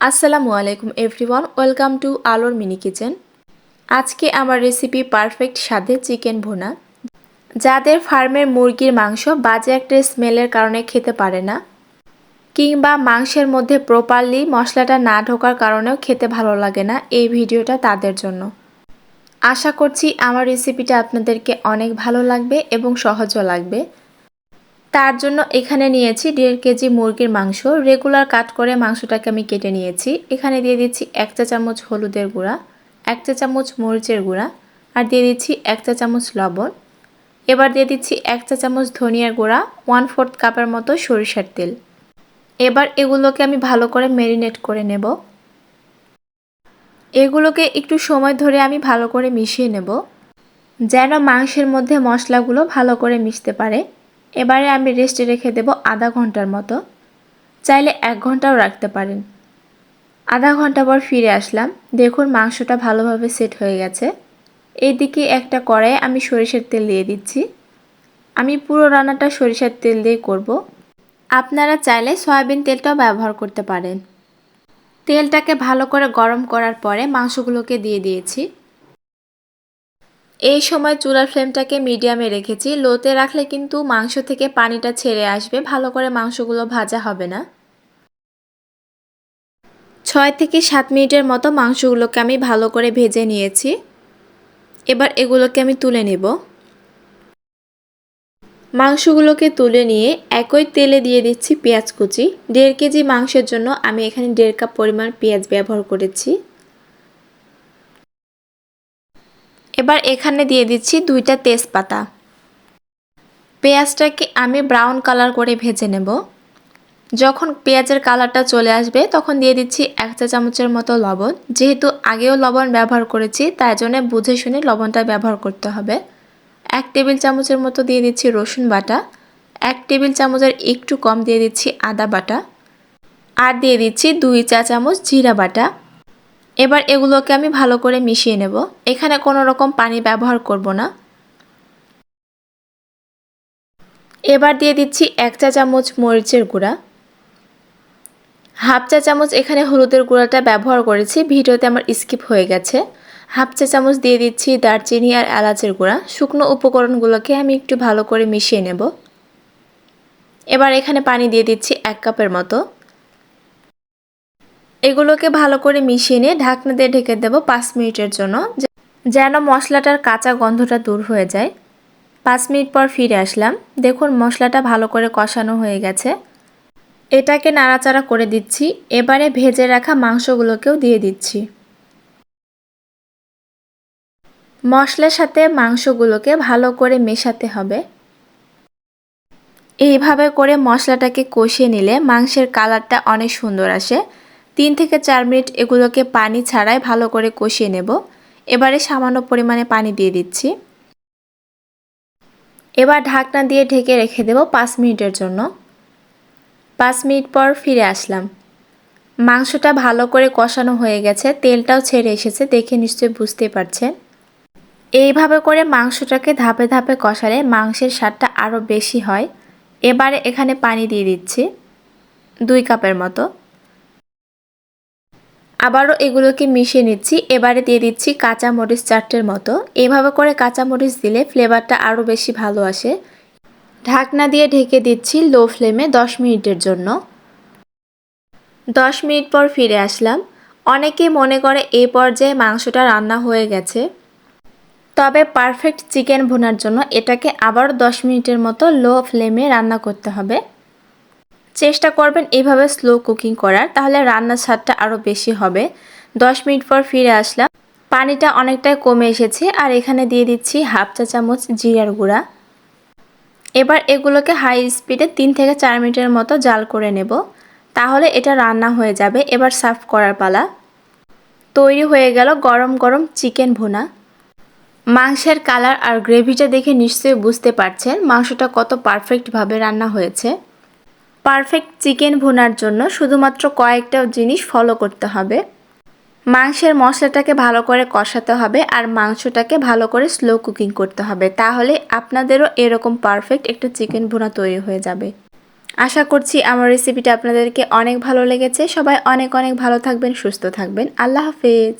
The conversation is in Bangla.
আসসালামু আলাইকুম এভরিওয়ান, ওয়েলকাম টু আলোর মিনি কিচেন। আজকে আমার রেসিপি পারফেক্ট স্বাদে চিকেন ভুনা। যাদের ফার্মের মুরগির মাংস বাজে একটা স্মেলের কারণে খেতে পারে না, কিংবা মাংসের মধ্যে প্রপারলি মশলাটা না ঢোকার কারণেও খেতে ভালো লাগে না এই ভিডিওটা তাদের জন্য। আশা করছি আমার রেসিপিটা আপনাদেরকে অনেক ভালো লাগবে এবং সহজও লাগবে। তার জন্য এখানে নিয়েছি দেড় কেজি মুরগির মাংস। রেগুলার কাট করে মাংসটাকে আমি কেটে নিয়েছি। এখানে দিয়ে দিচ্ছি এক চা চামচ হলুদের গুঁড়া, এক চা চামচ মরিচের গুঁড়া আর দিয়ে দিচ্ছি এক চা চামচ লবণ। এবার দিয়ে দিচ্ছি এক চা চামচ ধনিয়ার গুঁড়া ওয়ান ফোর্থ কাপের মতো সরিষার তেল। এবার এগুলোকে আমি ভালো করে ম্যারিনেট করে নেব। এগুলোকে একটু সময় ধরে আমি ভালো করে মিশিয়ে নেব। যেন মাংসের মধ্যে মশলাগুলো ভালো করে মিশতে পারে। এবারে আমি রেস্টে রেখে দেব আধা ঘণ্টার মতো। চাইলে এক ঘন্টাও রাখতে পারেন। আধা ঘণ্টা পর ফিরে আসলাম। দেখুন মাংসটা ভালোভাবে সেট হয়ে গেছে। এইদিকে একটা কড়াইয়ে আমি সরিষার তেল দিয়ে দিচ্ছি। আমি পুরো রান্নাটা সরিষার তেল দিয়ে করব। আপনারা চাইলে সয়াবিন তেলটাও ব্যবহার করতে পারেন। তেলটাকে ভালো করে গরম করার পরে মাংসগুলোকে দিয়ে দিয়েছি। এই সময় চুলার ফ্লেমটাকে মিডিয়ামে রেখেছি। লোতে রাখলে কিন্তু মাংস থেকে পানিটা ছেড়ে আসবে। ভালো করে মাংসগুলো ভাজা হবে না। ছয় থেকে সাত মিনিটের মতো মাংসগুলোকে আমি ভালো করে ভেজে নিয়েছি। এবার এগুলোকে আমি তুলে নেব। মাংসগুলোকে তুলে নিয়ে একই তেলে দিয়ে দিচ্ছি পেঁয়াজ কুচি। দেড় কেজি মাংসের জন্য আমি এখানে দেড় কাপ পরিমাণ পেঁয়াজ ব্যবহার করেছি। এবার এখানে দিয়ে দিচ্ছি দুইটা তেজপাতা। পেঁয়াজটাকে আমি ব্রাউন কালার করে ভেজে নেব। যখন পেঁয়াজের কালারটা চলে আসবে, তখন দিয়ে দিচ্ছি এক চা চামচের মতো লবণ। যেহেতু আগেও লবণ ব্যবহার করেছি, তাই জন্য বুঝে শুনে লবণটা ব্যবহার করতে হবে। এক টেবিল চামচের মতো দিয়ে দিচ্ছি রসুন বাটা। এক টেবিল চামচের একটু কম দিয়ে দিচ্ছি আদা বাটা। আর দিয়ে দিচ্ছি দুই চা চামচ জিরা বাটা। এবার এগুলোকে আমি ভালো করে মিশিয়ে নেব। এখানে কোনো রকম পানি ব্যবহার করব না। এবার দিয়ে দিচ্ছি এক চা চামচ মরিচের গুঁড়া। হাফ চা চামচ এখানে হলুদের গুঁড়াটা ব্যবহার করেছি, ভিডিওতে আমার স্কিপ হয়ে গেছে। হাফ চা চামচ দিয়ে দিচ্ছি দারচিনি আর এলাচের গুঁড়া। শুকনো উপকরণগুলোকে আমি একটু ভালো করে মিশিয়ে নেব। এবার এখানে পানি দিয়ে দিচ্ছি এক কাপের মতো। এগুলোকে ভালো করে মিশিয়ে নিয়ে ঢাকনা দিয়ে ঢেকে দেব পাঁচ মিনিটের জন্য। যেন মশলাটার কাঁচা গন্ধটা দূর হয়ে যায়। পাঁচ মিনিট পর ফিরে আসলাম। দেখুন, মশলাটা ভালো করে কষানো হয়ে গেছে। এটাকে নাড়াচাড়া করে দিচ্ছি। এবারে ভেজে রাখা মাংসগুলোকেও দিয়ে দিচ্ছি। মশলার সাথে মাংসগুলোকে ভালো করে মেশাতে হবে। এইভাবে করে মশলাটাকে কষিয়ে নিলে মাংসের কালারটা অনেক সুন্দর আসে। তিন থেকে চার মিনিট এগুলোকে পানি ছাড়াই ভালো করে কষিয়ে নেব। এবারে সামান্য পরিমাণে পানি দিয়ে দিচ্ছি। এবার ঢাকনা দিয়ে ঢেকে রেখে দেব পাঁচ মিনিটের জন্য। পাঁচ মিনিট পর ফিরে আসলাম। মাংসটা ভালো করে কষানো হয়ে গেছে, তেলটাও ছেড়ে এসেছে, দেখে নিশ্চয়ই বুঝতে পারছেন। এইভাবে করে মাংসটাকে ধাপে ধাপে কষালে মাংসের স্বাদটা আরও বেশি হয়। এবারে এখানে পানি দিয়ে দিচ্ছি, দুই কাপের মতো। আবারও এগুলোকে মিশিয়ে নিচ্ছি। এবারে দিয়ে দিচ্ছি কাঁচা মরিচ চারটের মতো। এভাবে করে কাঁচা মরিচ দিলে ফ্লেভারটা আরও বেশি ভালো আসে। ঢাকনা দিয়ে ঢেকে দিচ্ছি লো ফ্লেমে দশ মিনিটের জন্য। দশ মিনিট পর ফিরে আসলাম। অনেকে মনে করে এই পর্যায়ে মাংসটা রান্না হয়ে গেছে। তবে পারফেক্ট চিকেন ভুনার জন্য এটাকে আবার দশ মিনিটের মতো লো ফ্লেমে রান্না করতে হবে। চেষ্টা করবেন এইভাবে স্লো কুকিং করার, তাহলে রান্নার স্বাদটা আরও বেশি হবে। দশ মিনিট পর ফিরে আসলাম। পানিটা অনেকটাই কমে এসেছে, আর এখানে দিয়ে দিচ্ছি হাফ চা চামচ জিরার গুঁড়া। এবার এগুলোকে হাই স্পিডে তিন থেকে চার মিনিটের মতো জাল করে নেব। তাহলে এটা রান্না হয়ে যাবে। এবার সার্ভ করার পালা। তৈরি হয়ে গেল গরম গরম চিকেন ভুনা। মাংসের কালার আর গ্রেভিটা দেখে নিশ্চয়ই বুঝতে পারছেন, মাংসটা কত পারফেক্টভাবে রান্না হয়েছে। পারফেক্ট চিকেন ভুনার জন্য শুধুমাত্র কয়েকটা জিনিস ফলো করতে হবে। মাংসের মশলাটাকে ভালো করে কষাতে হবে আর মাংসটাকে ভালো করে স্লো কুকিং করতে হবে। তাহলে আপনাদেরও এরকম পারফেক্ট একটা চিকেন ভুনা তৈরি হয়ে যাবে। আশা করছি আমার রেসিপিটা আপনাদেরকে অনেক ভালো লেগেছে। সবাই অনেক অনেক ভালো থাকবেন, সুস্থ থাকবেন। আল্লাহ হাফেজ।